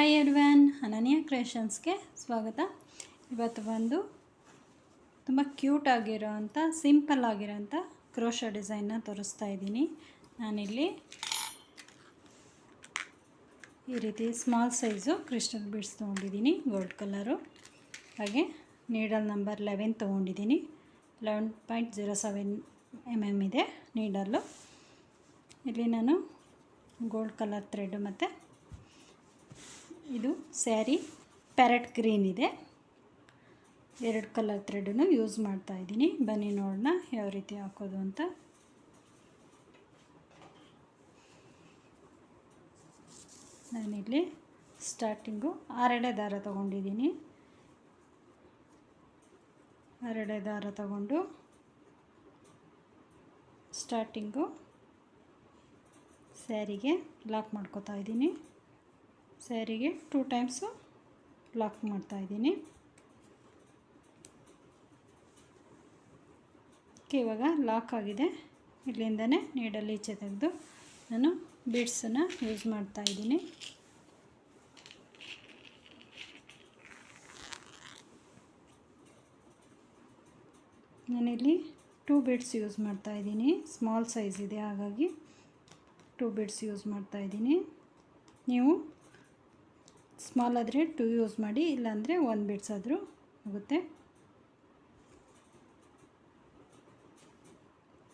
Hi ಎರ್ವ್ಯಾನ್ ಅನನ್ಯ ಕ್ರಿಯೇಷನ್ಸ್ಗೆ ಸ್ವಾಗತ. ಇವತ್ತು ಬಂದು ತುಂಬ ಕ್ಯೂಟ್ ಆಗಿರೋವಂಥ ಸಿಂಪಲ್ ಆಗಿರೋಂಥ ಕ್ರೋಶ ಡಿಸೈನ್ನ ತೋರಿಸ್ತಾ ಇದ್ದೀನಿ. ನಾನಿಲ್ಲಿ ಈ ರೀತಿ ಸ್ಮಾಲ್ ಸೈಜು ಕ್ರಿಸ್ಟಲ್ ಬೀಡ್ಸ್ ತೊಗೊಂಡಿದ್ದೀನಿ ಗೋಲ್ಡ್ ಕಲರು ಹಾಗೆ ನೀಡಲ್ ನಂಬರ್ ಲೆವೆನ್ ತೊಗೊಂಡಿದ್ದೀನಿ. Eleven point zero seven M M ಇದೆ ನೀಡಲ್ಲು ಇಲ್ಲಿ ನಾನು ಗೋಲ್ಡ್ ಕಲರ್ ಥ್ರೆಡ್ ಮತ್ತು ಇದು ಸ್ಯಾರಿ ಪ್ಯಾರೆಟ್ ಗ್ರೀನ್ ಇದೆ. ಎರಡು ಕಲರ್ ಥ್ರೆಡನ್ನು ಯೂಸ್ ಮಾಡ್ತಾ ಇದ್ದೀನಿ. ಬನ್ನಿ ನೋಡೋಣ ಯಾವ ರೀತಿ ಹಾಕೋದು ಅಂತ. ನಾನಿಲ್ಲಿ ಸ್ಟಾರ್ಟಿಂಗು ಆರೆಡೆ ದಾರ ತಗೊಂಡಿದ್ದೀನಿ. ಆರೆಡೆ ದಾರ ತಗೊಂಡು ಸ್ಟಾರ್ಟಿಂಗು ಸ್ಯಾರಿಗೆ ಲಾಕ್ ಮಾಡ್ಕೋತಾ ಇದ್ದೀನಿ. ಸ್ಯಾರಿಗೆ ಟೂ ಟೈಮ್ಸು ಲಾಕ್ ಮಾಡ್ತಾಯಿದ್ದೀನಿ ಇವಾಗ ಲಾಕ್ ಆಗಿದೆ. ಇಲ್ಲಿಂದನೇ ನೀಡಲ್ಲಿ ಈಚೆ ತೆಗೆದು ನಾನು ಬೀಡ್ಸನ್ನು ಯೂಸ್ ಮಾಡ್ತಾ ಇದ್ದೀನಿ. ನಾನಿಲ್ಲಿ ಟೂ ಬೀಡ್ಸ್ ಯೂಸ್ ಮಾಡ್ತಾ ಇದ್ದೀನಿ. ಸ್ಮಾಲ್ ಸೈಜ್ ಇದೆ, ಹಾಗಾಗಿ ಟೂ ಬೀಡ್ಸ್ ಯೂಸ್ ಮಾಡ್ತಾಯಿದ್ದೀನಿ ನೀವು ಸ್ಮಾಲ್ ಆದರೆ ಟೂ ಯೂಸ್ ಮಾಡಿ, ಇಲ್ಲಾಂದರೆ ಒಂದು ಬಿಡ್ಸ್ ಆದರೂ ಆಗುತ್ತೆ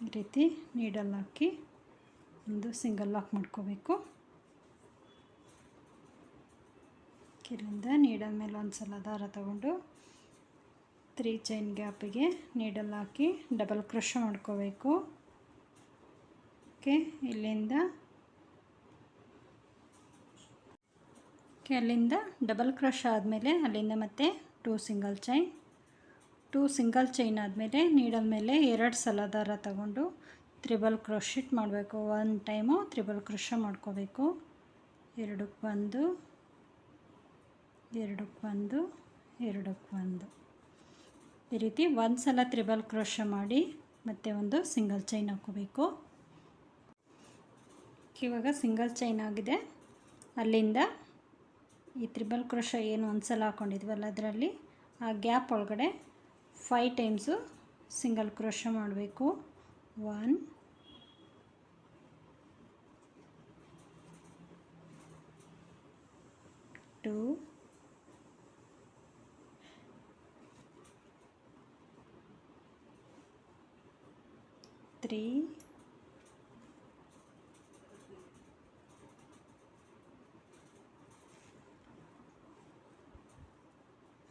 ಈ ರೀತಿ ನೀಡಲ್ ಹಾಕಿ ಒಂದು ಸಿಂಗಲ್ ಲಾಕ್ ಮಾಡ್ಕೋಬೇಕು. ಇಲ್ಲಿಂದ ನೀಡಲ್ ಮೇಲೆ ಒಂದು ಸಲ ದಾರ ತಗೊಂಡು ತ್ರೀ ಚೈನ್ ಗ್ಯಾಪಿಗೆ ನೀಡಲ್ ಹಾಕಿ ಡಬಲ್ ಕ್ರಷ್ ಮಾಡ್ಕೋಬೇಕು. ಓಕೆ, ಇಲ್ಲಿಂದ ಅಲ್ಲಿಂದ ಡಬಲ್ ಕ್ರಶ್ ಆದಮೇಲೆ ಅಲ್ಲಿಂದ ಮತ್ತೆ two single chain two single chain ಆದಮೇಲೆ ನೀಡಲ್ ಮೇಲೆ ಎರಡು ಸಲ ದಾರ ತಗೊಂಡು ತ್ರಿಬಲ್ ಕ್ರೋಶಿಟ್ ಮಾಡಬೇಕು. ಒನ್ ಟೈಮು ತ್ರಿಬಲ್ ಕ್ರೋಶ ಮಾಡ್ಕೋಬೇಕು. ಎರಡಕ್ಕೆ ಒಂದು ಎರಡಕ್ಕೆ ಒಂದು ಎರಡಕ್ಕೆ ಒಂದು. ಈ ರೀತಿ ಒಂದು ಸಲ ತ್ರಿಬಲ್ ಕ್ರೋಶ ಮಾಡಿ ಮತ್ತೆ ಒಂದು ಸಿಂಗಲ್ ಚೈನ್ ಹಾಕೋಬೇಕು ಇವಾಗ ಸಿಂಗಲ್ ಚೈನ್ ಆಗಿದೆ. ಅಲ್ಲಿಂದ ಈ ತ್ರಿಬಲ್ ಕ್ರೋಶ ಏನು ಒಂದು ಸಲ ಹಾಕ್ಕೊಂಡಿದ್ವಲ್ಲ ಅದರಲ್ಲಿ, ಆ ಗ್ಯಾಪ್ ಒಳಗಡೆ ಫೈ ಟೈಮ್ಸು ಸಿಂಗಲ್ ಕ್ರೋಶ ಮಾಡಬೇಕು. One two three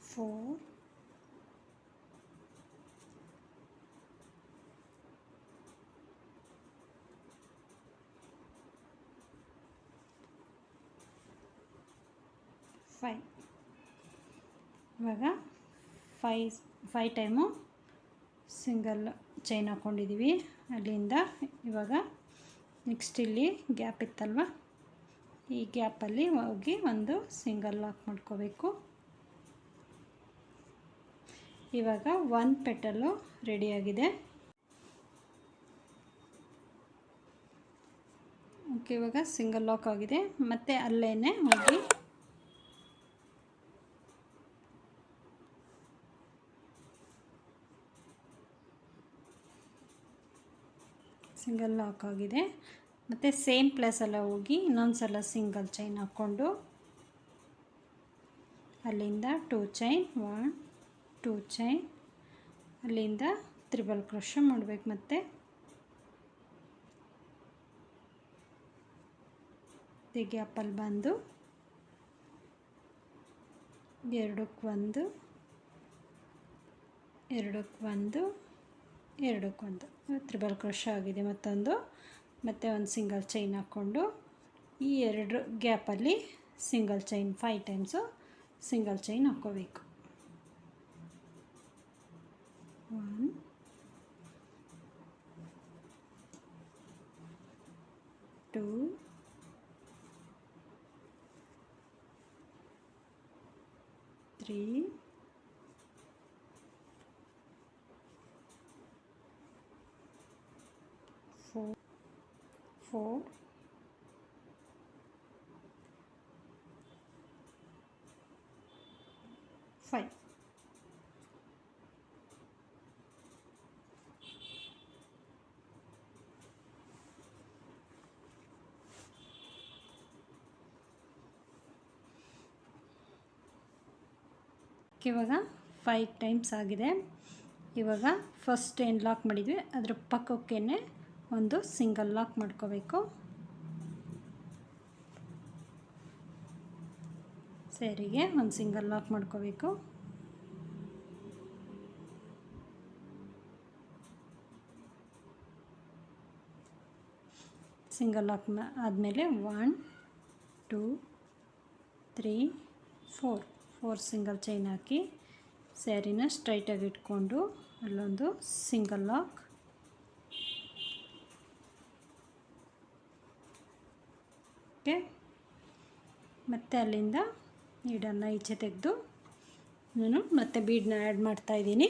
four, five ಇವಾಗ five five time single chain ಹಾಕ್ಕೊಂಡಿದ್ದೀವಿ ಅಲ್ಲಿಂದ ಇವಾಗ ನೆಕ್ಸ್ಟ್ ಇಲ್ಲಿ ಗ್ಯಾಪ್ ಇತ್ತಲ್ವ? ಈ ಗ್ಯಾಪಲ್ಲಿ ಹೋಗಿ ಒಂದು ಸಿಂಗಲ್ ಲಾಕ್ ಮಾಡ್ಕೋಬೇಕು. ಇವಾಗ ಒನ್ ಪೆಟಲು ರೆಡಿಯಾಗಿದೆ ಓಕೆ ಇವಾಗ ಸಿಂಗಲ್ ಲಾಕ್ ಆಗಿದೆ. ಮತ್ತು ಅಲ್ಲೇ ಹೋಗಿ ಸಿಂಗಲ್ ಲಾಕ್ ಆಗಿದೆ. ಮತ್ತು ಸೇಮ್ ಪ್ಲೇಸಲ್ಲ ಹೋಗಿ ಇನ್ನೊಂದು ಸಲ ಸಿಂಗಲ್ ಚೈನ್ ಹಾಕ್ಕೊಂಡು ಅಲ್ಲಿಂದ two chain, one, two chain, ಅಲ್ಲಿಂದ ತ್ರಿಬಲ್ ಕ್ರೋಶ ಮಾಡಬೇಕು ಮತ್ತೆ. ಗ್ಯಾಪಲ್ಲಿ ಬಂದು ಎರಡಕ್ಕೆ ಒಂದು ಎರಡಕ್ಕೆ ಒಂದು ಎರಡಕ್ಕೊಂದು ತ್ರಿಬಲ್ ಕ್ರೋಶ ಆಗಿದೆ ಮತ್ತೊಂದು. ಮತ್ತು ಒಂದು ಸಿಂಗಲ್ ಚೈನ್ ಹಾಕ್ಕೊಂಡು ಈ ಎರಡು ಗ್ಯಾಪಲ್ಲಿ single chain five times single chain ಹಾಕ್ಕೋಬೇಕು. One two three. Four four. Five ಇವಾಗ ಫೈವ್ ಟೈಮ್ಸ್ ಆಗಿದೆ. ಇವಾಗ ಫಸ್ಟ್ ಏನು ಲಾಕ್ ಮಾಡಿದ್ವಿ. ಅದರ ಪಕ್ಕಕ್ಕೇ ಒಂದು ಸಿಂಗಲ್ ಲಾಕ್ ಮಾಡ್ಕೋಬೇಕು. ಸೇರಿಗೆ ಒಂದು ಸಿಂಗಲ್ ಲಾಕ್ ಮಾಡ್ಕೋಬೇಕು. ಸಿಂಗಲ್ ಲಾಕ್ ಆದಮೇಲೆ one, two, three, four. Four single chain ಹಾಕಿ ಸ್ಯಾರಿನ ಸ್ಟ್ರೈಟಾಗಿ ಇಟ್ಕೊಂಡು ಅಲ್ಲೊಂದು ಸಿಂಗಲ್ ಲಾಕ್. ಓಕೆ ಮತ್ತು ಅಲ್ಲಿಂದ ನೀಡನ್ನು ಈಚೆ ತೆಗೆದು ನಾನು ಮತ್ತೆ ಬೀಡನ್ನ ಆ್ಯಡ್ ಮಾಡ್ತಾಯಿದ್ದೀನಿ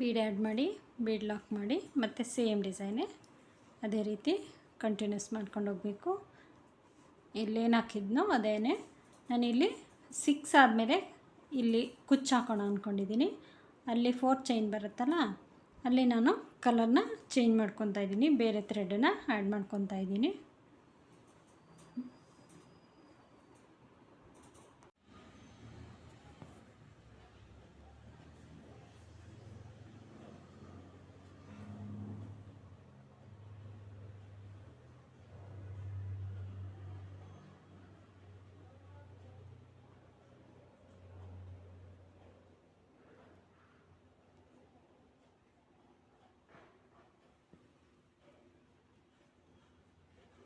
ಬೀಡ್ ಆ್ಯಡ್ ಮಾಡಿ, ಬೀಡ್ ಲಾಕ್ ಮಾಡಿ, ಮತ್ತು ಸೇಮ್ ಡಿಸೈನೇ ಅದೇ ರೀತಿ ಕಂಟಿನ್ಯೂಸ್ ಮಾಡ್ಕೊಂಡು ಹೋಗಬೇಕು. ಇಲ್ಲೇನು ಹಾಕಿದ್ನೋ ಅದೇನೆ. ನಾನಿಲ್ಲಿ ಸಿಕ್ಸ್ ಆದಮೇಲೆ ಇಲ್ಲಿ ಕುಚ್ಚು ಹಾಕೋಣ ಅಂದ್ಕೊಂಡಿದ್ದೀನಿ ಅಲ್ಲಿ ಫೋರ್ ಚೈನ್ ಬರುತ್ತಲ್ಲ, ಅಲ್ಲಿ ನಾನು ಕಲರ್ನ ಚೇಂಜ್ ಮಾಡ್ಕೊತಾ ಇದ್ದೀನಿ ಬೇರೆ ಥ್ರೆಡನ್ನು ಆ್ಯಡ್ ಮಾಡ್ಕೊತಾ ಇದ್ದೀನಿ